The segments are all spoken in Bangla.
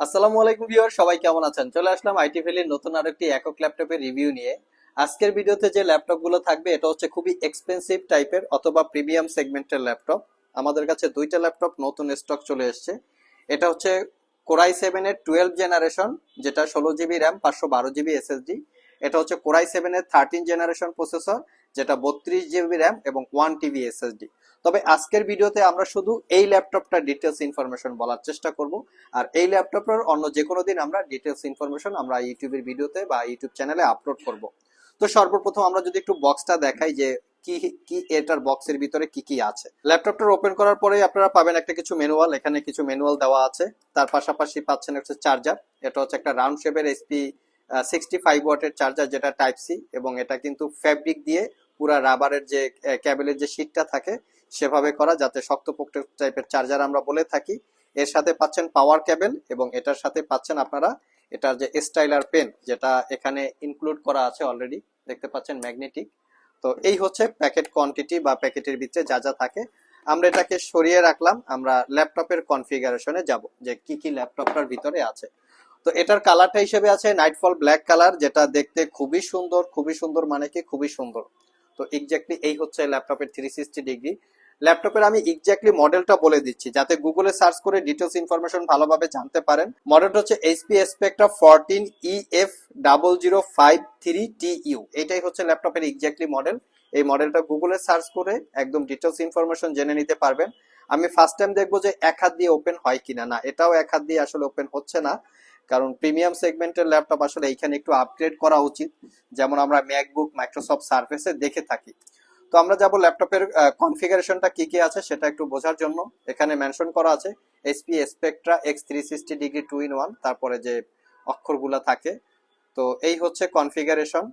আসসালামু আলাইকুম ভিউয়ার সবাই কেমন আছেন? চলে আসলাম আইটি ভ্যালির নতুন আরেকটি একক ল্যাপটপের রিভিউ নিয়ে। আজকের ভিডিওতে যে ল্যাপটপগুলো থাকবে, এটা হচ্ছে খুবই এক্সপেন্সিভ টাইপের অথবা প্রিমিয়াম সেগমেন্টের ল্যাপটপ। আমাদের কাছে দুইটা ল্যাপটপ নতুন স্টক চলে এসেছে। এটা হচ্ছে কোরাই সেভেনের টুয়েলভ জেনারেশন যেটা ষোলো জিবি র্যাম পাঁচশো বারো জিবি এসএসডি এটা হচ্ছে কোরাই সেভেনের থার্টিন জেনারেশন প্রসেসর যেটা বত্রিশ জিবি র্যাম এবং ওয়ান টিবি এসএসডি তবে আজকের ভিডিওতে আমরা শুধু এই ল্যাপটপটা ডিটেলস ইনফরমেশন বলার চেষ্টা করব। আর এই ল্যাপটপের অন্য যে কোনো দিন আমরা ডিটেলস ইনফরমেশন আমরা ইউটিউবের ভিডিওতে বা ইউটিউব চ্যানেলে আপলোড করব। তো সর্বপ্রথম আমরা যদি একটু বক্সটা দেখাই যে কি কি এটার বক্সের ভিতরে কি কি আছে। ল্যাপটপটা ওপেন করার পরে আপনারা পাবেন একটা কিছু ম্যানুয়াল এখানে কিছু ম্যানুয়াল দেওয়া আছে। তার পাশাপাশি পাচ্ছেন হচ্ছে চার্জার এটা হচ্ছে একটা রাউন্ড শেপের এসপি সিক্সটি ফাইভ ওয়াটের চার্জার যেটা টাইপ সি এবং এটা কিন্তু ফ্যাব্রিক দিয়ে পুরা রাবারের যে ক্যাবেলের যে শীটটা থাকে, সেভাবে করা যাতে শক্তপোক্ত টাইপের চার্জার আমরা বলে থাকি। এর সাথে পাচ্ছেন পাওয়ার ক্যাবেল এবং এটার সাথে পাচ্ছেন আপনারা এটার যে স্টাইলার পেন যেটা এখানে ইনক্লুড করা আছে অলরেডি দেখতে পাচ্ছেন ম্যাগনেটিক তো এই হচ্ছে প্যাকেট কোয়ান্টিটি বা প্যাকেটের ভিতরে যা যা থাকে। আমরা এটাকে সরিয়ে রাখলাম, আমরা ল্যাপটপের কনফিগারেশনে যাব, যে কি কি ল্যাপটপটার ভিতরে আছে। তো এটার কালারটা হিসেবে আছে নাইটফল ব্ল্যাক কালার যেটা দেখতে খুবই সুন্দর খুবই সুন্দর মানে কি? খুবই সুন্দর। তো এক্স্যাক্টলি এই হচ্ছে ল্যাপটপের থ্রি সিক্সটি ডিগ্রি ল্যাপটপের আমি এক্স্যাক্টলি মডেলটা বলে দিচ্ছি, যাতে গুগলে সার্চ করে ডিটেলস ইনফরমেশন ভালোভাবে জানতে পারেন। মডেলটা হচ্ছে HP Spectre fourteen E F double zero five three T U এটাই হচ্ছে ল্যাপটপের এক্স্যাক্টলি মডেল এই মডেলটা গুগলে সার্চ করে একদম ডিটেলস ইনফরমেশন জেনে নিতে পারবেন। আমি ফার্স্ট টাইম দেখব যে এক হাত দিয়ে ওপেন হয় কিনা না। এটাও এক হাত দিয়ে আসলে ওপেন হচ্ছে না। কারণ প্রিমিয়াম সেগমেন্টের ল্যাপটপ আসলে এইখানে একটু আপগ্রেড করা উচিত। যেমন আমরা ম্যাকবুক মাইক্রোসফট সার্ফেসে দেখে থাকি। তো আমরা যাব ল্যাপটপের কনফিগারেশনটা কি কি আছে সেটা একটু বোঝার জন্য। এখানে মেনশন করা আছে HP Spectre x three sixty degree two in one তারপরে যে অক্ষরগুলো থাকে। তো এই হচ্ছে কনফিগারেশন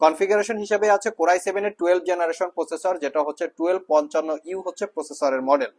কনফিগারেশন হিসেবে আছে কোরাই সেভেনের টুয়েলভ জেনারেশন প্রসেসর যেটা হচ্ছে টুয়েলভ পঞ্চান্ন ইউ হচ্ছে প্রসেসরের মডেল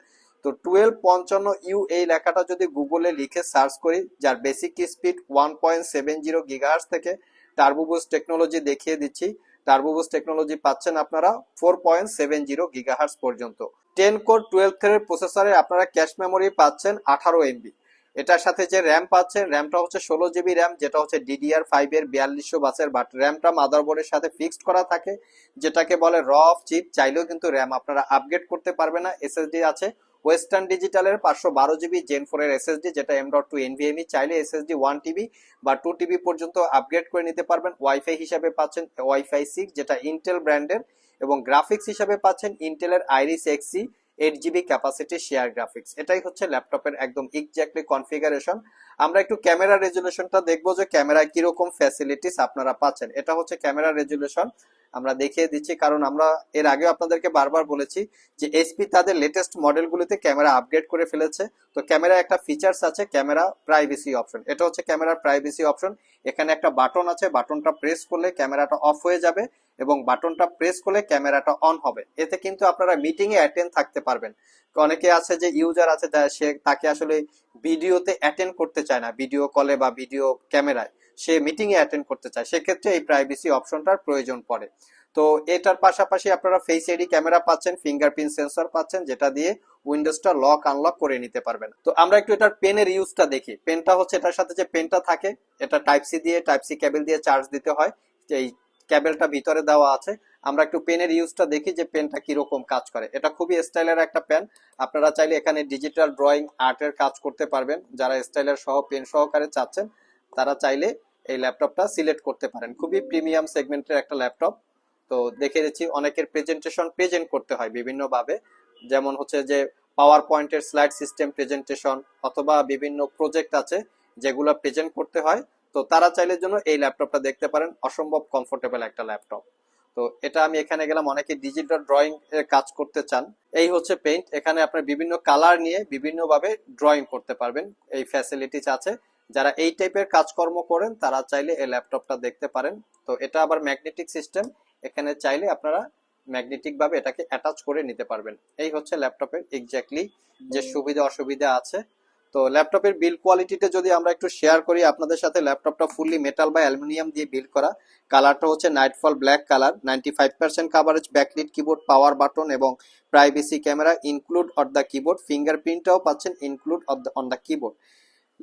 তো টুয়েলভ পঞ্চান্ন ইউ এই লেখাটা যদি গুগলে লিখে সার্চ করি, যার basic speed one point seven zero gigahertz থেকে টার্বোবুস টেকনোলজি দেখিয়ে দিচ্ছি টার্বোবুস টেকনোলজি পাচ্ছেন আপনারা four point seven zero gigahertz পর্যন্ত। টেন কোর টুয়েলভ থ্রেডের প্রসেসরে আপনারা ক্যাশ মেমোরি পাচ্ছেন আঠারো এমবি এটার সাথে যে র্যাম পাচ্ছেন র্যামটা হচ্ছে ষোলো জিবি র্যাম যেটা হচ্ছে ডিডিআর ফাইভ এর বিয়াল্লিশশো বাসের বাট র্যামটা মাদারবোর্ডের সাথে ফিক্সড করা থাকে, যেটাকে বলে র অফ চিপ চাইলেও কিন্তু র্যাম আপনারা আপগ্রেড করতে পারবে না এসএসডি আছে। ওয়েস্টার্ন ডিজিটালের পাঁচশো বারো জিবি জেন ফোর এর এসএসডি যেটা এম ডট টু এনভিএমই চাইলে এসএসডি ওয়ান টিবি বা টু টিবি পর্যন্ত আপগ্রেড করে নিতে পারবেন। ওয়াইফাই হিসাবে পাচ্ছেন ওয়াইফাই সিক্স যেটা ইন্টেল ব্র্যান্ডের এবং গ্রাফিক্স হিসাবে পাচ্ছেন ইন্টেলের Iris Xe eight GB capacity share graphics এটাই হচ্ছে ল্যাপটপের একদম এক্স্যাক্টলি কনফিগারেশন আমরা একটু ক্যামেরা রেজুলেশনটা দেখব যে ক্যামেরায় কীরকম ফ্যাসিলিটিস আপনারা পাচ্ছেন। এটা হচ্ছে ক্যামেরা রেজুলেশন আমরা দেখিয়ে দিচ্ছি, কারণ আমরা এর আগেও আপনাদেরকে বারবার বলেছি যে এসপি তাদের লেটেস্ট মডেলগুলিতে ক্যামেরা আপগ্রেড করে ফেলেছে। তো ক্যামেরা একটা ফিচার্স আছে ক্যামেরা প্রাইভেসি অপশন এটা হচ্ছে ক্যামেরার প্রাইভেসি অপশন এখানে একটা বাটন আছে বাটনটা প্রেস করলে ক্যামেরাটা অফ হয়ে যাবে এবং বাটনটা প্রেস করলে ক্যামেরাটা অন হবে। এতে কিন্তু আপনারা মিটিং এ অ্যাটেন্ড থাকতে পারবেন। অনেকে আছে যে ইউজার আছে সে, তাকে আসলে ভিডিওতে অ্যাটেন্ড করতে চায় না ভিডিও কলে বা ভিডিও ক্যামেরায় সে মিটিং এ অ্যাটেন্ড করতে চায়, সেক্ষেত্রে এই প্রাইভেসি অপশনটার প্রয়োজন পড়ে। তো এটার পাশাপাশি আপনারা ফেস এডি ক্যামেরা পাচ্ছেন ফিঙ্গারপ্রিন্ট সেন্সর পাচ্ছেন, যেটা দিয়ে উইন্ডোজটা লক আনলক করে নিতে পারবেন। তো আমরা একটু এটার পেনের ইউজটা দেখি। পেনটা হচ্ছে এটার সাথে যে পেনটা থাকে, এটা টাইপ সি দিয়ে টাইপ সি কেবল দিয়ে চার্জ দিতে হয়। এই কেবলটা ভিতরে দেওয়া আছে। আমরা একটু পেনের ইউজটা দেখি যে পেনটা কীরকম কাজ করে। এটা খুবই স্টাইলের একটা পেন আপনারা চাইলে এখানে ডিজিটাল ড্রয়িং আর্টের কাজ করতে পারবেন। যারা স্টাইলের সহ পেন সহকারে চাচ্ছেন তারা চাইলে এই ল্যাপটপটা সিলেক্ট করতে পারেন। খুবই প্রিমিয়াম সেগমেন্টের একটা ল্যাপটপ। তো দেখে দিচ্ছি অনেকের প্রেজেন্টেশন প্রেজেন্ট করতে হয় বিভিন্নভাবে। যেমন হচ্ছে যে পাওয়ার পয়েন্টের স্লাইড সিস্টেম প্রেজেন্টেশন অথবা বিভিন্ন প্রজেক্ট আছে যেগুলো প্রেজেন্ট করতে হয়। তো তারা চাইলে জন্য এই ল্যাপটপটা দেখতে পারেন। অসম্ভব কমফোর্টেবল একটা ল্যাপটপ। তো এটা আমি এখানে গেলাম। অনেকে ডিজিটাল ড্রয়িং এর কাজ করতে চান। এই হচ্ছে পেইন্ট এখানে আপনার বিভিন্ন কালার নিয়ে বিভিন্নভাবে ড্রয়িং করতে পারবেন। এই ফ্যাসিলিটিস আছে। যারা এই টাইপের কাজকর্ম করেন তারা চাইলে এই ল্যাপটপটা দেখতে পারেন। তো এটা আবার ম্যাগনেটিক সিস্টেম। এখানে চাইলে আপনারা ম্যাগনেটিক ভাবে এটাকে অ্যাটাচ করে নিতে পারবেন। এই হচ্ছে ল্যাপটপের এক্স্যাক্টলি যে সুবিধা অসুবিধা আছে। তো ল্যাপটপের বিল কোয়ালিটিতে যদি আমরা একটু শেয়ার করি আপনাদের সাথে ল্যাপটপটা ফুললি মেটাল বা অ্যালুমিনিয়াম দিয়ে বিল্ড করা। কালারটা হচ্ছে Nightfall black colour ninety five percent coverage backlit keyboard power button এবং privacy camera include on the keyboard ফিঙ্গারপ্রিন্টটাও পাচ্ছেন ইনক্লুড অন দ্য কিবোর্ড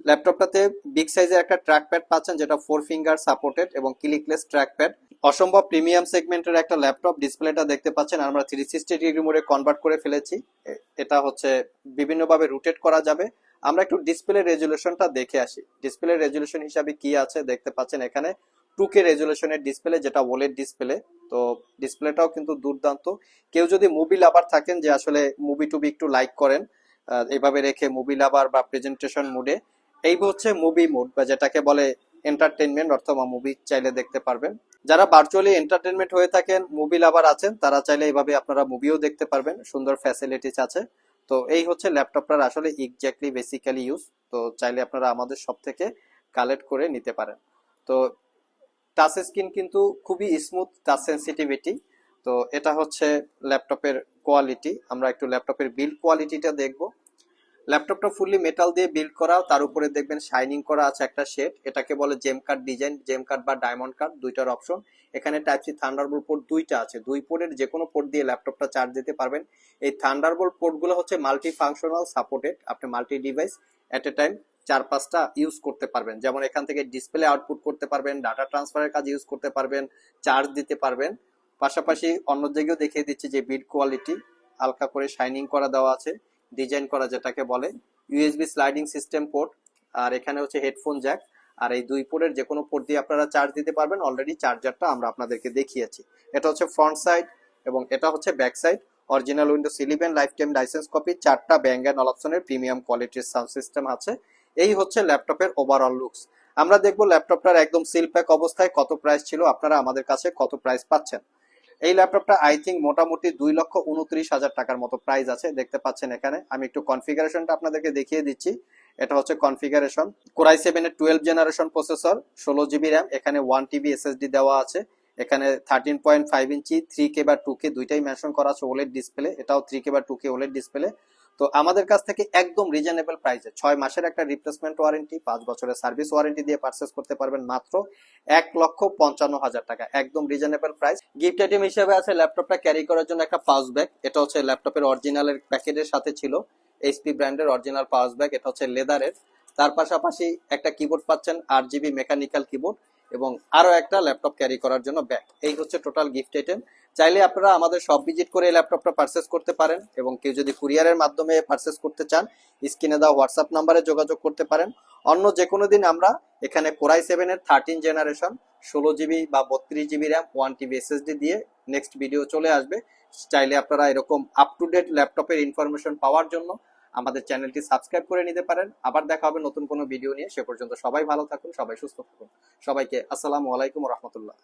ল্যাপটপটাতে বিগ সাইজের একটা ট্র্যাক প্যাড পাচ্ছেন, যেটা ফোর ফিঙ্গার সাপোর্টেড এবং ক্লিকলেস ট্র্যাক প্যাড অসম্ভব প্রিমিয়াম সেগমেন্টের একটা ল্যাপটপ ডিসপ্লেটা দেখতে পাচ্ছেন আমরা থ্রি সিক্সটি ডিগ্রি মোডে কনভার্ট করে ফেলেছি। এটা হচ্ছে বিভিন্নভাবে রুটেট করা যাবে। আমরা একটু ডিসপ্লে রেজুলেশনটা দেখে আসি। ডিসপ্লে রেজুলেশন হিসাবে কি আছে দেখতে পাচ্ছেন এখানে? টু কে রেজুলেশনের ডিসপ্লে যেটা ওলেড ডিসপ্লে তো ডিসপ্লেটাও কিন্তু দুর্দান্ত। কেউ যদি মুভি লাভার থাকেন যে আসলে মুভি টুবি একটু লাইক করেন এভাবে রেখে মুভি লাভার বা প্রেজেন্টেশন মুডে এই হচ্ছে মুভি মুড বা যেটাকে বলে এন্টারটেনমেন্ট অথবা মুভি চাইলে দেখতে পারবেন। যারা ভার্চুয়ালি এন্টারটেনমেন্ট হয়ে থাকেন মুভি লাভার আছেন, তারা চাইলে এইভাবে আপনারা মুভিও দেখতে পারবেন। সুন্দর ফ্যাসিলিটিস আছে। তো এই হচ্ছে ল্যাপটপটার আসলে এক্স্যাক্টলি বেসিক্যালি ইউজ তো চাইলে আপনারা আমাদের সব থেকে কালেক্ট করে নিতে পারেন। তো টাচ স্ক্রিন কিন্তু খুবই স্মুথ টাচ সেন্সিটিভিটি তো এটা হচ্ছে ল্যাপটপের কোয়ালিটি আমরা একটু ল্যাপটপের বিল্ড কোয়ালিটিটা দেখব। ল্যাপটপটা ফুললি মেটাল দিয়ে বিল্ড করা, তার উপরে দেখবেন শাইনিং করা আছে একটা শেড এটাকে বলে gem cut design gem cut বা ডায়মন্ড কার্ড দুইটার অপশন এখানে টাইপ সি থান্ডারবোল্ট পোর্ট দুইটা আছে। দুই পোর্টের যে কোনো পোর্ট দিয়ে ল্যাপটপটা চার্জ দিতে পারবেন। এই থান্ডারবোল্ট পোর্টগুলো হচ্ছে মাল্টি ফাংশনাল সাপোর্টেড আপনি multi device at a time চার পাঁচটা ইউজ করতে পারবেন। যেমন এখান থেকে ডিসপ্লে আউটপুট করতে পারবেন ডাটা ট্রান্সফারের কাজ ইউজ করতে পারবেন চার্জ দিতে পারবেন। পাশাপাশি অন্য জায়গায় দেখিয়ে দিচ্ছি যে বিড কোয়ালিটি হালকা করে শাইনিং করা দেওয়া আছে। ডিজাইন করা যেটাকে বলে ইউএসবি স্লাইডিং সিস্টেম পোর্ট, আর এখানে হচ্ছে হেডফোন জ্যাক, আর এই দুই পোর্টের যে কোনো পোর্ট দিয়ে আপনারা চার্জ দিতে পারবেন। অলরেডি চার্জারটা আমরা আপনাদেরকে দেখিয়েছি। এটা হচ্ছে ফ্রন্ট সাইড এবং এটা হচ্ছে back side original Windows eleven lifetime licence copy চারটা ব্যাঙ্গ অ্যান্ড অপশনের প্রিমিয়াম কোয়ালিটির সাউন্ড সিস্টেম আছে। এই হচ্ছে ল্যাপটপের ওভারঅল লুকস আমরা দেখব ল্যাপটপটার একদম সিল প্যাক অবস্থায় কত প্রাইস ছিল, আপনারা আমাদের কাছে কত প্রাইস পাচ্ছেন। এই ল্যাপটপটা আই থিঙ্ক মোটামুটি দুই লক্ষ উনত্রিশ হাজার টাকার মতো প্রাইস আছে, দেখতে পাচ্ছেন এখানে। আমি একটু কনফিগারেশনটা আপনাদেরকে দেখিয়ে দিচ্ছি। এটা হচ্ছে কনফিগারেশন কোরাই সেভেন এর টুয়েলভ জেনারেশন প্রসেসর ষোলো জিবি র্যাম এখানে ওয়ান টিবি এসএসডি দেওয়া আছে। এখানে thirteen point five inch three K বা টু কে দুইটাই মেনশন করা আছে ওলেড ডিসপ্লে এটাও থ্রি কে বা টু কে ওলেড ডিসপ্লে তো আমাদের কাছ থেকে একদম রিজনেবল প্রাইসে ছয় মাসের একটা রিপ্লেসমেন্ট ওয়ারেন্টি পাঁচ বছরের সার্ভিস ওয়ারেন্টি দিয়ে পারচেস করতে পারবেন মাত্র এক লক্ষ পঞ্চান্ন হাজার টাকা। একদম রিজনেবল প্রাইস গিফট আইটেম হিসেবে আছে ল্যাপটপটা ক্যারি করার জন্য একটা পাউচ ব্যাগ এটা হচ্ছে ল্যাপটপের অরিজিনালের প্যাকেটের সাথে ছিল। এইচপি ব্র্যান্ডের অরিজিনাল পাউচ ব্যাগ এটা হচ্ছে লেদারের তার পাশাপাশি একটা কিবোর্ড পাচ্ছেন আট জিবি মেকানিক্যাল কিবোর্ড এবং আরও একটা ল্যাপটপ ক্যারি করার জন্য ব্যাগ এই হচ্ছে টোটাল গিফট আইটেম চাইলে আপনারা আমাদের সব ভিজিট করে এই ল্যাপটপটা পারচেস করতে পারেন এবং কেউ যদি কুরিয়ারের মাধ্যমে পারচেস করতে চান স্ক্রিনে দেওয়া হোয়াটসঅ্যাপ নাম্বারে যোগাযোগ করতে পারেন। অন্য যে কোনো দিন আমরা এখানে কোরাই সেভেনের থার্টিন জেনারেশন ষোলো জিবি বা বত্রিশ GB RAM one TB SSD দিয়ে নেক্সট ভিডিও চলে আসবে। চাইলে আপনারা এরকম আপ টু ডেট ল্যাপটপের ইনফরমেশন পাওয়ার জন্য আমাদের চ্যানেলটি সাবস্ক্রাইব করে নিতে পারেন। আবার দেখা হবে নতুন কোনো ভিডিও নিয়ে। সে পর্যন্ত সবাই ভালো থাকুন, সবাই সুস্থ থাকুন। সবাইকে আসসালামু আলাইকুম রহমতুল্লাহ।